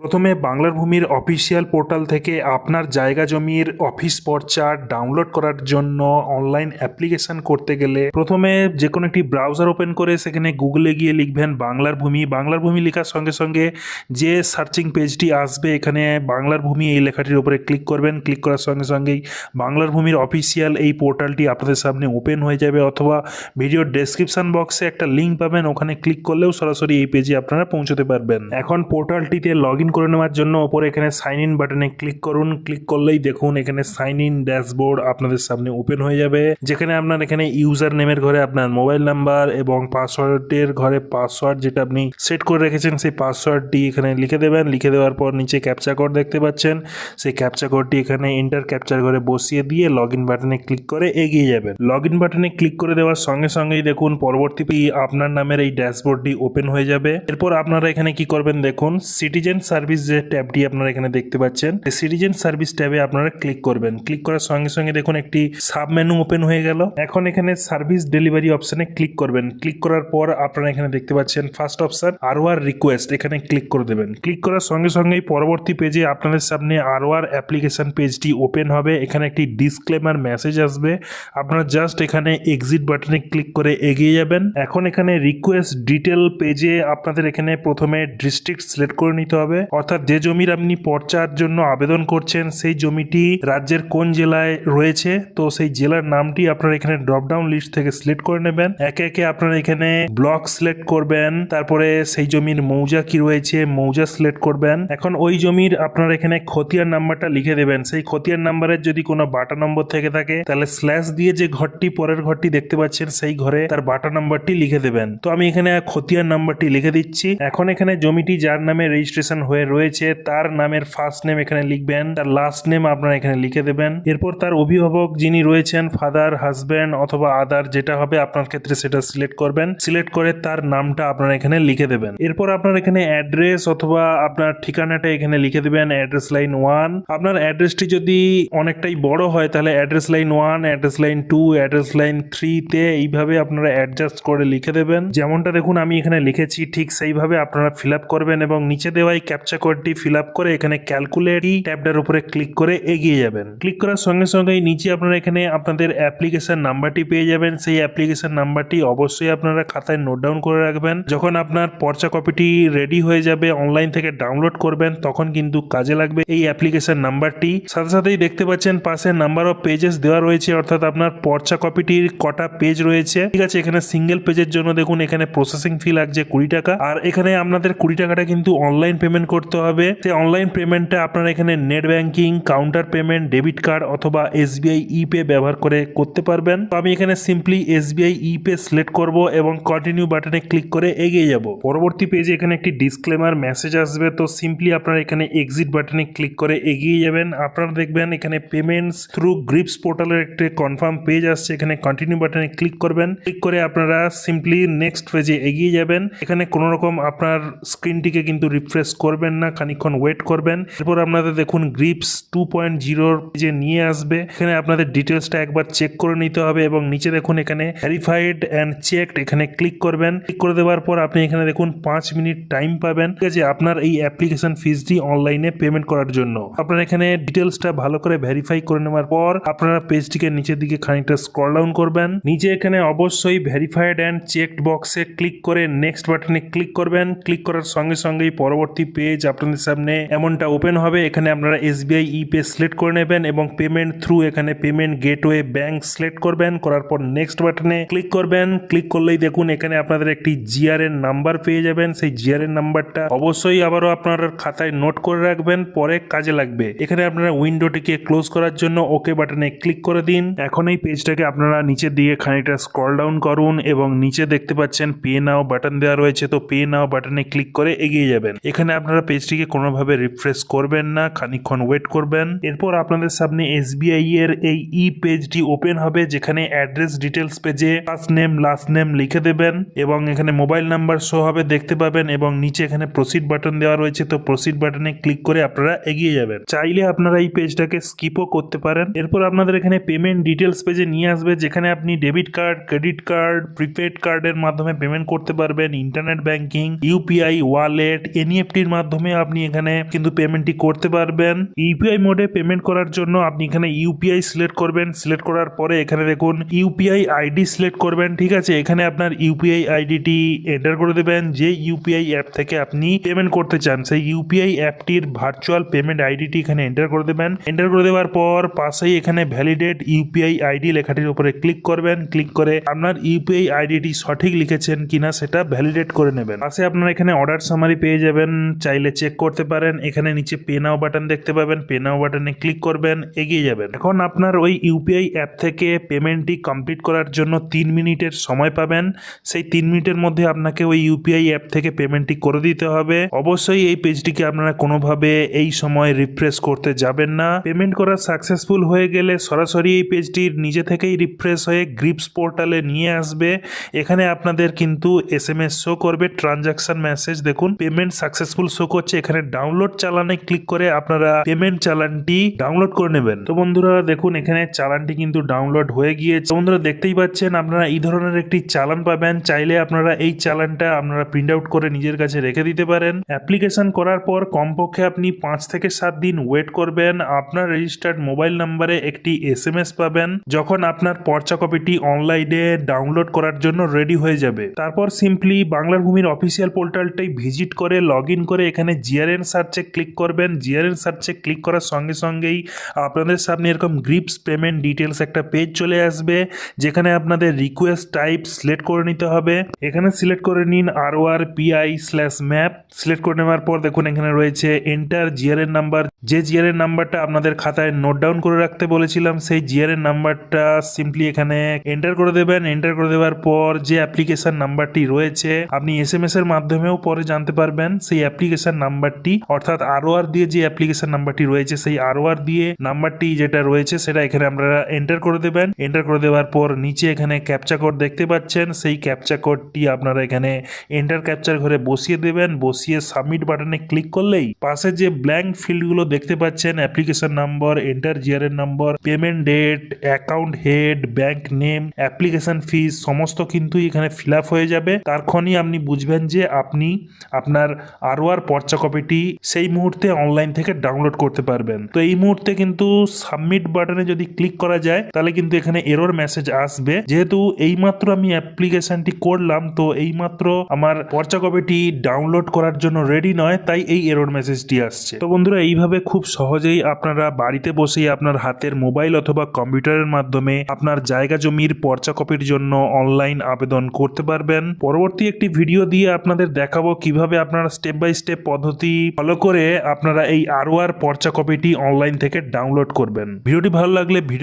প্রথমে বাংলার ভূমির অফিসিয়াল পোর্টাল থেকে আপনার জায়গা জমির অফিস পর্চার ডাউনলোড করার জন্য অনলাইন অ্যাপ্লিকেশন করতে গেলে প্রথমে যে কোনো একটি ব্রাউজার ওপেন করে সেখানে গুগলে গিয়ে লিখবেন বাংলার ভূমি। বাংলার ভূমি লেখার সঙ্গে সঙ্গে যে সার্চিং পেজটি আসবে এখানে বাংলার ভূমি এই লেখাটির উপরে ক্লিক করবেন। ক্লিক করার সঙ্গে সঙ্গেই বাংলার ভূমির অফিসিয়াল এই পোর্টালটি আপনাদের সামনে ওপেন হয়ে যাবে অথবা ভিডিওর ডেসক্রিপশন বক্সে একটা লিঙ্ক পাবেন। ওখানে ক্লিক করলেও সরাসরি এই পেজে আপনারা পৌঁছতে পারবেন। এখন পোর্টালটিতে লগ ইন করে নেওয়ার জন্য ওপরে এখানে সাইন ইন বাটনে ক্লিক করুন। ক্লিক করলেই দেখুন এখানে সাইন ইন ড্যাশবোর্ড আপনাদের সামনে ওপেন হয়ে যাবে। যেখানে আপনার এখানে ইউজার নেমের ঘরে আপনার মোবাইল নাম্বার এবং পাসওয়ার্ডের ঘরে পাসওয়ার্ড যেটা আপনি সেট করে রেখেছেন, সেই পাসওয়ার্ডটি এখানে লিখে দেবেন। লিখে দেওয়ার পর নিচে ক্যাপচা কোড দেখতে পাচ্ছেন। সেই ক্যাপচা কোডটি এখানে এন্টার ক্যাপচার ঘরে বসিয়ে দিয়ে লগ ইন বাটনে ক্লিক করে এগিয়ে যাবেন। লগ ইন বাটনে ক্লিক করে দেওয়ার সঙ্গে সঙ্গেই দেখুন, পরবর্তী আপনার নামের এই ড্যাশবোর্ডটি ওপেন হয়ে যাবে। এরপর আপনারা এখানে কি করবেন দেখুন সিটিজেন সার্ভিস যে ট্যাবটি আপনারা এখানে দেখতে পাচ্ছেন সিটিজেন সার্ভিস ট্যাবে আপনারা ক্লিক করবেন। ক্লিক করার সঙ্গে সঙ্গে দেখুন একটি সাব মেনু ওপেন হয়ে গেল। এখন এখানে সার্ভিস ডেলিভারি অপশনে ক্লিক করবেন। ক্লিক করার পর আপনারা এখানে দেখতে পাচ্ছেন ফার্স্ট অপশন আরওয়ার রিকোয়েস্ট এখানে ক্লিক করে দেবেন। ক্লিক করার সঙ্গে সঙ্গেই পরবর্তী পেজে আপনাদের সামনে আরওয়ার অ্যাপ্লিকেশন পেজটি ওপেন হবে। এখানে একটি ডিসক্লেমার মেসেজ আসবে। আপনারা জাস্ট এখানে এক্সিট বাটনে ক্লিক করে এগিয়ে যাবেন। এখন এখানে রিকোয়েস্ট ডিটেল পেজে আপনাদের এখানে প্রথমে ডিস্ট্রিক্ট সিলেক্ট করে নিতে হবে। অর্থাৎ যে জমির আপনি পর্চার জন্য আবেদন করছেন, সেই জমিটি রাজ্যের কোন জেলায় রয়েছে? তো সেই জেলার নামটি আপনারা এখানে ড্রপ ডাউন লিস্ট থেকে সিলেক্ট করে নেবেন। একে একে আপনারা এখানে ব্লক সিলেক্ট করবেন, তারপরে সেই জমির মৌজা কি রয়েছে, মৌজা সিলেক্ট করবেন। এখন ওই জমির আপনারা এখানে খতিয়ান নাম্বারটা লিখে দেবেন। সেই খতিয়ান নাম্বারের যদি কোনো বাটা নম্বর থেকে থাকে, তাহলে স্ল্যাশ দিয়ে যে ঘরটি, পরের ঘরটি দেখতে পাচ্ছেন, সেই ঘরে তার বাটা নাম্বারটি লিখে দেবেন। তো আমি এখানে খতিয়ান নাম্বারটি লিখে দিচ্ছি। এখন এখানে জমিটি যার নামে রেজিস্ট্রেশন হয়ে রয়েছে, তার নামের ফার্স্ট নেম এখানে লিখবেন, তার লাস্ট নেম আপনারা এখানে লিখে দেবেন। এরপর তার অভিভাবক যিনি রয়েছেন ফাদার হাজব্যান্ড অথবা আদার যেটা হবে, আপনার ক্ষেত্রে সেটা সিলেক্ট করবেন। সিলেক্ট করে তার নামটা আপনারা এখানে লিখে দেবেন। এরপর আপনার এখানে অ্যাড্রেস অথবা আপনার ঠিকানাটা এখানে লিখে দেবেন অ্যাড্রেস লাইন ওয়ান আপনার অ্যাড্রেসটি যদি অনেকটাই বড় হয়, তাহলে address line one address line two address line থ্রিতে এইভাবে আপনারা অ্যাডজাস্ট করে লিখে দেবেন। যেমনটা দেখুন, আমি এখানে লিখেছি, ঠিক সেইভাবে আপনারা ফিল আপ করবেন এবং নিচে দেওয়াই এই ক্যাপচা কোডটি ফিল আপ করে এখানে ক্যালকুলেটই ট্যাবটার উপরে ক্লিক করে এগিয়ে যাবেন। ক্লিক করার সঙ্গে সঙ্গেই নিচে আপনারা এখানে আপনাদের অ্যাপ্লিকেশন নাম্বারটি পেয়ে যাবেন। সেই অ্যাপ্লিকেশন নাম্বারটি অবশ্যই আপনারা খাতায় নোট ডাউন করে রাখবেন। যখন আপনার পর্চা কপিটি রেডি হয়ে যাবে অনলাইন থেকে ডাউনলোড করবেন, তখন কিন্তু কাজে লাগবে এই অ্যাপ্লিকেশন নাম্বারটি সাথে সাথেই দেখতে পাচ্ছেন পাশে নাম্বার অফ পেজেস দেওয়া রয়েছে, অর্থাৎ আপনার পর্চা কপিটির কটা পেজ রয়েছে। ঠিক আছে, এখানে সিঙ্গেল পেজের জন্য দেখুন, এখানে প্রসেসিং ফি লাগছে কুড়ি টাকা। আর এখানে আপনাদের কুড়ি টাকাটা কিন্তু অনলাইন পেমেন্ট করতে হবে। সেই অনলাইন পেমেন্টটা আপনারা এখানে net banking counter payment debit card অথবা এসবিআই ই পে ব্যবহার করে করতে পারবেন। তো আমি এখানে simply SBI e pay select করব এবং কন্টিনিউ বাটনে ক্লিক করে এগিয়ে যাব। পরবর্তী পেজে এখানে একটি ডিসক্লেমার মেসেজ আসবে। তো সিম্পলি আপনারা এখানে এক্সিট বাটনে ক্লিক করে এগিয়ে যাবেন। আপনারা দেখবেন এখানে পেমেন্টস থ্রু গ্রিপস পোর্টালের একটি কনফার্ম পেজ আসছে। এখানে কন্টিনিউ বাটনে ক্লিক করবেন। ক্লিক করে আপনারা সিম্পলি নেক্সট পেজে এগিয়ে যাবেন। এখানে কোনো রকম আপনার স্ক্রিনটিকে কিন্তু রিফ্রেশ করবেন না, খানিকক্ষণ ওয়েট করবেন। এরপর আপনাদের দেখুন গ্রিপস টু পয়েন্ট জিরোর পেজে নিয়ে আসবে, এখানে আপনাদের ডিটেলসটা একবার চেক করে নিতে হবে এবং নিচে দেখুন এখানে ভেরিফাইড অ্যান্ড চেকড এখানে ক্লিক করবেন। ক্লিক করে দেওয়ার পর আপনি এখানে দেখুন পাঁচ মিনিট টাইম পাবেন। ঠিক আছে, আপনার এই অ্যাপ্লিকেশন ফিসটি অনলাইনে পেমেন্ট করার জন্য। আপনার এখানে ডিটেলসটা ভালো করে ভেরিফাই করে নেওয়ার পর আপনারা পেজটিকে নিচের দিকে খানিকটা স্ক্রল ডাউন করবেন। নিচে এখানে অবশ্যই ভেরিফাইড অ্যান্ড চেকড বক্সে ক্লিক করে নেক্সট বাটনে ক্লিক করবেন। ক্লিক করার সঙ্গে সঙ্গেই পরবর্তী পেজ আপনাদের সামনে এমনটা ওপেন হবে। এখানে আপনারা এসবিআই ই পে সিলেক্ট করে নেবেন এবং পেমেন্ট থ্রু এখানে পেমেন্ট গেটওয়ে ব্যাংক সিলেক্ট করবেন। করার পর নেক্সট বাটনে ক্লিক করবেন। ক্লিক করলেই দেখুন এখানে আপনাদের একটি জিআর এর নাম্বার পেয়ে যাবেন। সেই জিআর এর নাম্বারটা অবশ্যই আবারও আপনার খাতায় নোট করে রাখবেন। পরে কাজে লাগবে। এখানে আপনারা উইন্ডোটিকে ক্লোজ করার জন্য ওকে বাটনে ক্লিক করে দিন। এখন এই পেজটাকে আপনারা নিচের দিকে খানিকটা স্ক্রল ডাউন করুন এবং নিচে দেখতে পাচ্ছেন পে নাও বাটন দেওয়া রয়েছে। তো পে নাও বাটনে ক্লিক করে এগিয়ে যাবেন। এখানে আপনারা পেজটিকে কোনোভাবে রিফ্রেশ করবেন না, খানিকক্ষণ ওয়েট করবেন। এরপর আপনাদের সামনে এসবিআই এর এই ই পেজটি ওপেন হবে, যেখানে অ্যাড্রেস ডিটেলস পেজে ফার্স্ট নেম লাস্ট নেম লিখে দেবেন এবং এখানে মোবাইল নাম্বার শো হবে, দেখতে পাবেন এবং নিচে এখানে প্রসিড বাটন দেওয়া রয়েছে, তো প্রসিড বাটনে ক্লিক করে আপনারা এগিয়ে যাবেন। চাইলে আপনারা এই পেজটাকে স্কিপও করতে পারেন। এরপর আপনাদের এখানে পেমেন্ট ডিটেলস পেজে নিয়ে আসবে, যেখানে আপনি debit card credit card prepaid কার্ডের মাধ্যমে পেমেন্ট করতে পারবেন ইন্টারনেট ব্যাংকিং ইউপিআই ওয়ালেট এনইএফটির মাধ্যমে মাধ্যমে আপনি এখানে কিন্তু পেমেন্টটি করতে পারবেন। ইউপিআই মোডে পেমেন্ট করার জন্য আপনি এখানে ইউপিআই সিলেক্ট করবেন। সিলেক্ট করার পরে এখানে দেখুন ইউপিআই আইডি সিলেক্ট করবেন, ঠিক আছে? এখানে আপনার ইউপিআই আইডিটি এন্টার করে দেবেন। যে ইউপিআই অ্যাপ থেকে আপনি পেমেন্ট করতে চান, সেই ইউপিআই অ্যাপটির ভার্চুয়াল পেমেন্ট আইডিটি এখানে এন্টার করে দেবেন। এন্টার করে দেওয়ার পর পাশেই এখানে ভ্যালিডেট ইউপিআই আইডি লেখাটির উপরে ক্লিক করবেন। ক্লিক করে আপনার ইউপিআই আইডিটি সঠিক লিখেছেন কিনা সেটা ভ্যালিডেট করে নেবেন। পাশে আপনারা এখানে অর্ডার সামারি পেয়ে যাবেন। চাইলে চেক করতে পারেন। এখানে নিচে পে নাও বাটন দেখতে পাবেন। পে নাও বাটনে ক্লিক করবেন, এগিয়ে যাবেন। এখন আপনার ওই ইউপিআই অ্যাপ থেকে পেমেন্টটি কমপ্লিট করার জন্য তিন মিনিটের সময় পাবেন। সেই তিন মিনিটের মধ্যে আপনাকে ওই ইউপিআই অ্যাপ থেকে পেমেন্টটি করে দিতে হবে। অবশ্যই এই পেজটিকে আপনারা কোনোভাবে এই সময় রিফ্রেশ করতে যাবেন না। পেমেন্ট করা সাকসেসফুল হয়ে গেলে সরাসরি এই পেজটির নিজে থেকেই রিফ্রেশ হয়ে গ্রিপস পোর্টালে নিয়ে আসবে। এখানে আপনাদের কিন্তু এস এম এস শো করবে। ট্রানজাকশন মেসেজ দেখুন। পেমেন্ট সাকসেসফুল শো করছে, এখানে ডাউনলোড চালানে ক্লিক করে আপনারা পেমেন্ট চালানটি ডাউনলোড করে নেবেন। তো বন্ধুরা, দেখুন, এখানে চালানটি কিন্তু ডাউনলোড হয়ে গিয়েছে। বন্ধুরা, দেখতেই পাচ্ছেন, আপনারা এই ধরনের একটি চালান পাবেন। চাইলে আপনারা এই চালানটা আপনারা প্রিন্ট আউট করে নিজের কাছে রেখে দিতে পারেন। অ্যাপ্লিকেশন করার পর কমপক্ষে আপনি পাঁচ থেকে সাত দিন ওয়েট করবেন। আপনার রেজিস্টার্ড মোবাইল নাম্বারে একটি এস এম এস পাবেন, যখন আপনার পর্চা কপিটি অনলাইনে ডাউনলোড করার জন্য রেডি হয়ে যাবে। তারপর সিম্পলি বাংলার ভূমির অফিসিয়াল পোর্টালটাই ভিজিট করে লগ করে এখানে জিআরএন সার্চে ক্লিক করবেন। জিআরএন সার্চে ক্লিক করার সঙ্গে সঙ্গেই আপনাদের সামনে এরকম গ্রিপস পেমেন্ট ডিটেলস একটা পেজ চলে আসবে, যেখানে আপনাদের রিকোয়েস্ট টাইপ সিলেক্ট করে নিতে হবে। এখানে সিলেক্ট করে নিন R O R PI slash map select করে নেওয়ার পর দেখুন এখানে রয়েছে এন্টার জিআরএন নাম্বার যে জিআরএন নাম্বারটা আপনাদের খাতায় নোট ডাউন করে রাখতে বলেছিলাম, সেই জিআরএন নাম্বারটা সিম্পলি এখানে এন্টার করে দেবেন। এন্টার করে দেওয়ার পর যে অ্যাপ্লিকেশন নাম্বারটি রয়েছে, আপনি এস এর মাধ্যমেও পরে জানতে পারবেন। সেই অ্যাপ্লিকেশন নাম্বারটি অর্থাৎ আর দিয়ে যে অ্যাপ্লিকেশন নাম্বারটি রয়েছে, সেই আর দিয়ে নাম্বারটি যেটা রয়েছে, সেটা এখানে আপনারা এন্টার করে দেবেন। এন্টার করে দেওয়ার পর নিচে এখানে ক্যাপচা কোড দেখতে পাচ্ছেন। সেই ক্যাপচা কোডটি আপনারা এখানে এন্টার ক্যাপচার ঘরে বসিয়ে দেবেন। বসিয়ে সাবমিট বাটনে ক্লিক করলেই পাশে যে ব্ল্যাঙ্ক ফিল্ডগুলো দেখতে পাচ্ছেন application number enter GRN number payment date account head bank name application fees সমস্ত কিন্তু এখানে ফিল হয়ে যাবে। তারক্ষণই আপনি বুঝবেন যে আপনি আপনার আরও আর পর্চা কপিটি সেই মুহূর্তে অনলাইন থেকে ডাউনলোড করতে পারবেন। তো এই মুহূর্তে কিন্তু সাবমিট বাটনে যদি ক্লিক করা যায়, তাহলে কিন্তু এখানে এরর মেসেজ আসবে। যেহেতু এইমাত্র আমি অ্যাপ্লিকেশনটি করলাম, তো এইমাত্র আমার পর্চা কপিটি ডাউনলোড করার জন্য রেডি নয়, তাই এই এরর মেসেজটি আসছে। তো বন্ধুরা, এইভাবে খুব সহজেই আপনারা বাড়িতে বসেই আপনার হাতের মোবাইল অথবা কম্পিউটারের মাধ্যমে আপনার জায়গা জমির পর্চা কপির জন্য অনলাইন আবেদন করতে পারবেন। পরবর্তী একটি ভিডিও দিয়ে আপনাদের দেখাবো কীভাবে আপনারা স্টেপ বাই স্টেপ পদ্ধতি ফলো করে আপনারা এই আর পর্চা কপিটি অনলাইন থেকে ডাউনলোড করবেন। ভিডিওটি ভালো লাগলে ভিডিও